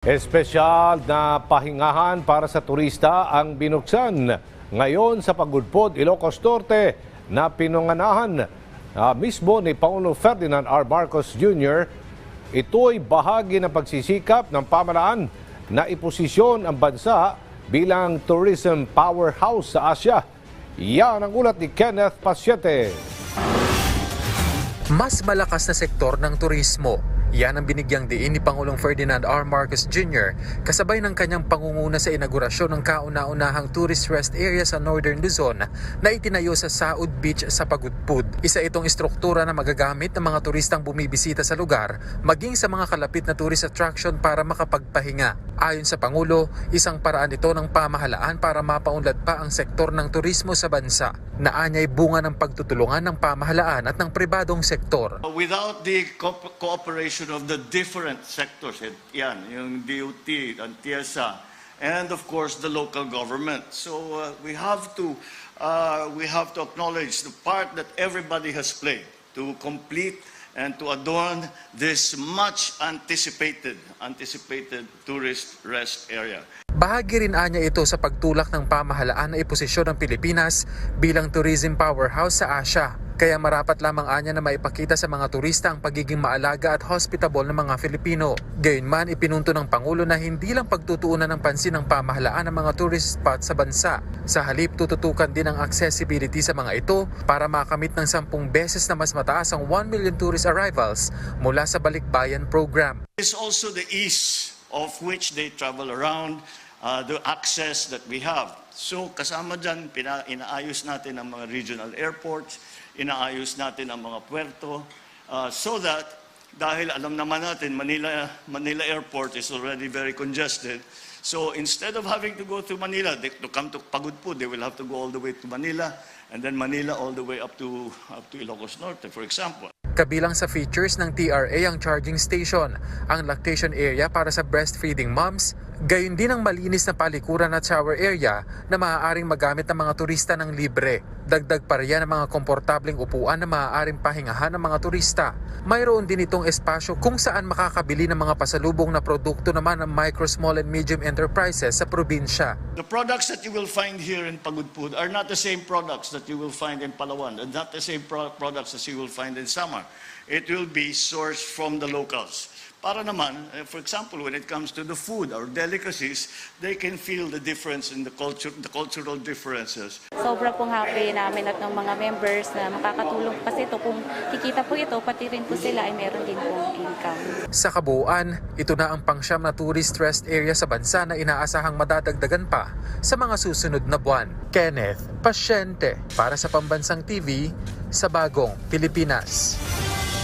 Espesyal na pahingahan para sa turista ang binuksan ngayon sa Pagudpod, Ilocos Norte na pinunganahan ah, mismo ni Paulo Ferdinand R. Marcos Jr. Ito'y bahagi ng pagsisikap ng pamalaan na iposisyon ang bansa bilang tourism powerhouse sa Asia. Yan ang ulat ni Kenneth Pasyete. Mas malakas na sektor ng turismo. Yan ang binigyang diin ni Pangulong Ferdinand R. Marcos Jr. kasabay ng kanyang pangunguna sa inaugurasyon ng kauna-unahang tourist rest area sa Northern Luzon na itinayo sa Saud Beach sa Pagudpud. Isa itong istruktura na magagamit ng mga turistang bumibisita sa lugar maging sa mga kalapit na tourist attraction para makapagpahinga. Ayon sa Pangulo, isang paraan ito ng pamahalaan para mapaunlad pa ang sektor ng turismo sa bansa na anyay bunga ng pagtutulungan ng pamahalaan at ng pribadong sektor. Without the co- cooperation of the different sectors, eh, yan, yung DOT, ang TIESA, and of course the local government. So uh, we have to uh, we have to acknowledge the part that everybody has played to complete and to adorn this much anticipated anticipated tourist rest area. Bahagi rin anya ito sa pagtulak ng pamahalaan na iposisyon ng Pilipinas bilang tourism powerhouse sa Asia. Kaya marapat lamang anya na maipakita sa mga turista ang pagiging maalaga at hospitable ng mga Filipino. Gayunman, ipinunto ng Pangulo na hindi lang pagtutuunan ng pansin ng pamahalaan ng mga tourist spot sa bansa. Sa halip, tututukan din ang accessibility sa mga ito para makamit ng 10 beses na mas mataas ang 1 million tourist arrivals mula sa Balikbayan program. is also the ease of which they travel around, uh, the access that we have. So kasama dyan, pina, inaayos natin ang mga regional airports, inaayos natin ang mga puerto, uh, so that dahil alam naman natin Manila, Manila Airport is already very congested. So instead of having to go to Manila, they, to come to Pagudpud, they will have to go all the way to Manila, and then Manila all the way up to, up to Ilocos Norte, for example. Kabilang sa features ng TRA ang charging station, ang lactation area para sa breastfeeding moms, gayon din ang malinis na palikuran at shower area na maaaring magamit ng mga turista ng libre. Dagdag pa riyan ang mga komportableng upuan na maaaring pahingahan ng mga turista. Mayroon din itong espasyo kung saan makakabili ng mga pasalubong na produkto naman ng micro, small and medium enterprises sa probinsya. The products that you will find here in Pagudpud are not the same products that you will find in Palawan, and not the same pro- products that you will find in Samar. It will be sourced from the locals. Para naman, eh, for example, when it comes to the food or delicacies, they can feel the difference in the culture, the cultural differences. Sobra pong happy namin at ng mga members na makakatulong kasi ito kung kikita po ito, pati rin po sila ay meron din pong income. Sa kabuuan, ito na ang pangsyam na tourist rest area sa bansa na inaasahang madadagdagan pa sa mga susunod na buwan. Kenneth Pasyente para sa Pambansang TV sa Bagong Pilipinas.